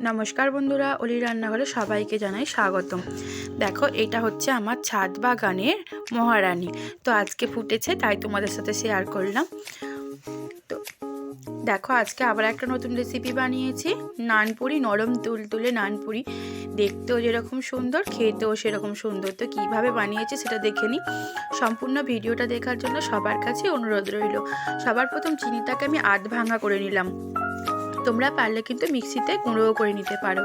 নমস্কার বন্ধুরা, অলি রান্নাঘরে সবাইকে জানাই স্বাগতম। দেখো, এটা হচ্ছে আমার ছাদ বাগানের মহারানী। তো আজকে ফুটেছে, তাই তোমাদের সাথে শেয়ার করলাম। তো দেখো, আজকে আবার একটা নতুন রেসিপি বানিয়েছি। নানপুরি, নরম তুলতুলে নানপুরি। দেখতেও যেরকম সুন্দর, খেতেও সেরকম সুন্দর। তো কীভাবে বানিয়েছি সেটা দেখে নিই সম্পূর্ণ ভিডিওটা দেখার জন্য সবার কাছে অনুরোধ রইল। সবার প্রথম চিনিটাকে আমি আধ ভাঙা করে নিলাম। তোমরা পারলে কিন্তু মিক্সিতে গুঁড়োও করে নিতে পারো।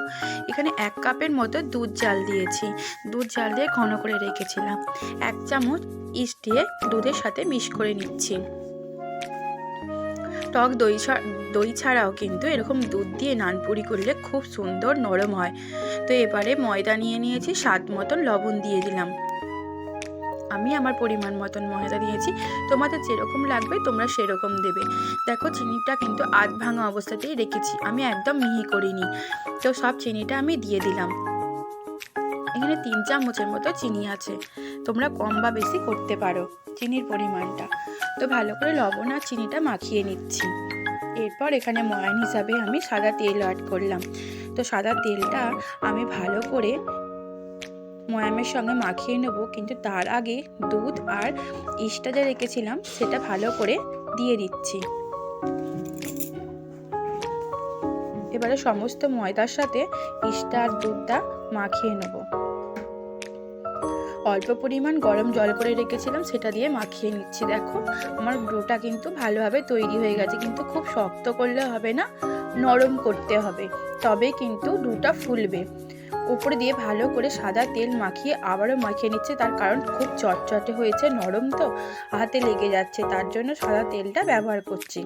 এখানে এক কাপের মতো দুধ জাল দিয়েছি। দুধ জাল দিয়ে ঘন করে রেখেছিলাম। এক চামচ ইস্ট দিয়ে দুধের সাথে মিশ করে নিচ্ছি। টক দই দই ছাড়াও কিন্তু এরকম দুধ দিয়ে নানপুরি করলে খুব সুন্দর নরম হয়। তো এবারে ময়দা নিয়ে নিয়েছি, স্বাদ মতন লবণ দিয়ে দিলাম। আমি আমার পরিমাণ মতন ময়দা দিয়েছি। তোমাদের যেরকম লাগবে তোমরা সেরকম দেবে। দেখো চিনিটা কিন্তু আধ ভাঙা অবস্থাতেই রেখেছি। আমি একদম মিহি করিনি। তো সব চিনিটা আমি দিয়ে দিলাম। এখানে তিন চামচের মতো চিনি আছে। তোমরা কম বা বেশি করতে পারো চিনির পরিমাণটা। তো ভালো করে লবণ আর চিনিটা মাখিয়ে নিচ্ছি। এরপর এখানে ময়ান হিসাবে আমি সাদা তেল অ্যাড করলাম। তো সাদা তেলটা আমি ভালো করে ময়ামের সঙ্গে মাখিয়ে নেব, কিন্তু তার আগে দুধ আর ইস্টা যা রেখেছিলাম, সেটা ভালো করে দিয়ে দিচ্ছি। এবারে সমস্ত ময়দার সাথে ইস্টা আর দুধটা মাখিয়ে নেব। অল্প পরিমাণ গরম জল করে রেখেছিলাম, সেটা দিয়ে মাখিয়ে নিচ্ছি। দেখো, আমার ডোটা কিন্তু ভালোভাবে তৈরি হয়ে গেছে, কিন্তু খুব শক্ত করলে হবে না, নরম করতে হবে। তবে কিন্তু ডোটা ফুলবে। উপরে দিয়ে ভালো করে সাদা তেল মাখিয়ে আবারও মাখিয়ে নিচ্ছে। তার কারণ খুব চটচটে হয়েছে, নরম তো, হাতে লেগে যাচ্ছে, তার জন্য সাদা তেলটা ব্যবহার করছি।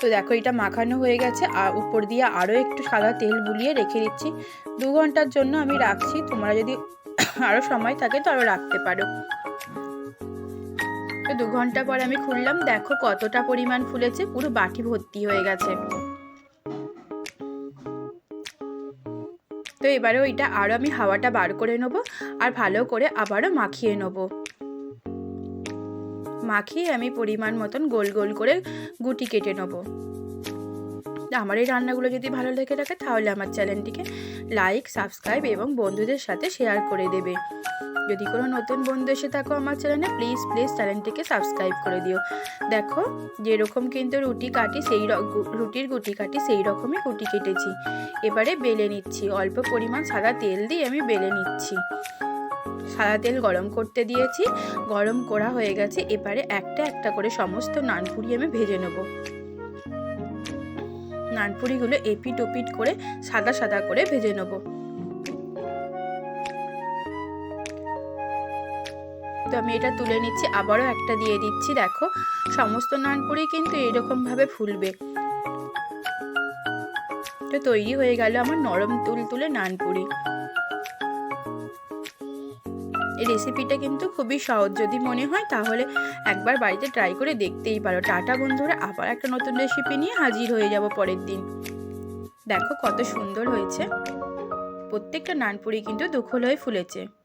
তো দেখো, এটা মাখানো হয়ে গেছে। আর উপর দিয়ে আরও একটু সাদা তেল বুলিয়ে রেখে দিচ্ছি। দু ঘণ্টার জন্য আমি রাখছি। তোমরা যদি আরও সময় থাকে তো আরও রাখতে পারো। তো দু ঘণ্টা পর আমি খুললাম। দেখো কতটা পরিমাণ ফুলেছে, পুরো বাটি ভর্তি হয়ে গেছে। তো এবারে ওইটা আরও আমি হাওয়াটা বার করে নেব আর ভালো করে আবারও মাখিয়ে নেব। মাখিয়ে আমি পরিমাণ মতন গোল গোল করে গুটি কেটে নেব। আমার এই রান্নাগুলো যদি ভালো লেগে থাকে, তাহলে আমার চ্যানেলটিকে লাইক, সাবস্ক্রাইব এবং বন্ধুদের সাথে শেয়ার করে দেবে। যদি কোনো নতুন বন্ধু এসে থাকো আমার চ্যানেলে, প্লিজ প্লিজ চ্যানেলটিকে সাবস্ক্রাইব করে দিও। দেখো, যেরকম কিন্তু রুটি কাটি, সেই রুটির গুটি কাটি, সেই রকমই গুটি কেটেছি। এবারে বেলে নিচ্ছি। অল্প পরিমাণ সাদা তেল দিয়ে আমি বেলে নিচ্ছি। সাদা তেল গরম করতে দিয়েছি। গরম করা হয়ে গেছে। এবারে একটা একটা করে সমস্ত নানপুরি আমি ভেজে নেব। নানপুরিগুলো এপিট ওপিট করে সাদা সাদা করে ভেজে নেব। তো আমি এটা তুলে নিচ্ছি, আবারও একটা দিয়ে দিচ্ছি, দেখো। সমস্ত নানপুরি কিন্তু এরকম ভাবে ফুলবে। তো তৈরি হয়ে গেল আমার নরম তুল তুলে নানপুরি। এই রেসিপিটা কিন্তু খুবই সহজ। যদি মনে হয় তাহলে একবার বাড়িতে ট্রাই করে দেখতেই পারো। টাটা বন্ধুরা, আবার একটা নতুন রেসিপি নিয়ে হাজির হয়ে যাব পরের দিন। দেখো কত সুন্দর হয়েছে। প্রত্যেকটা নানপুরি কিন্তু দুখল হয়ে ফুলেছে।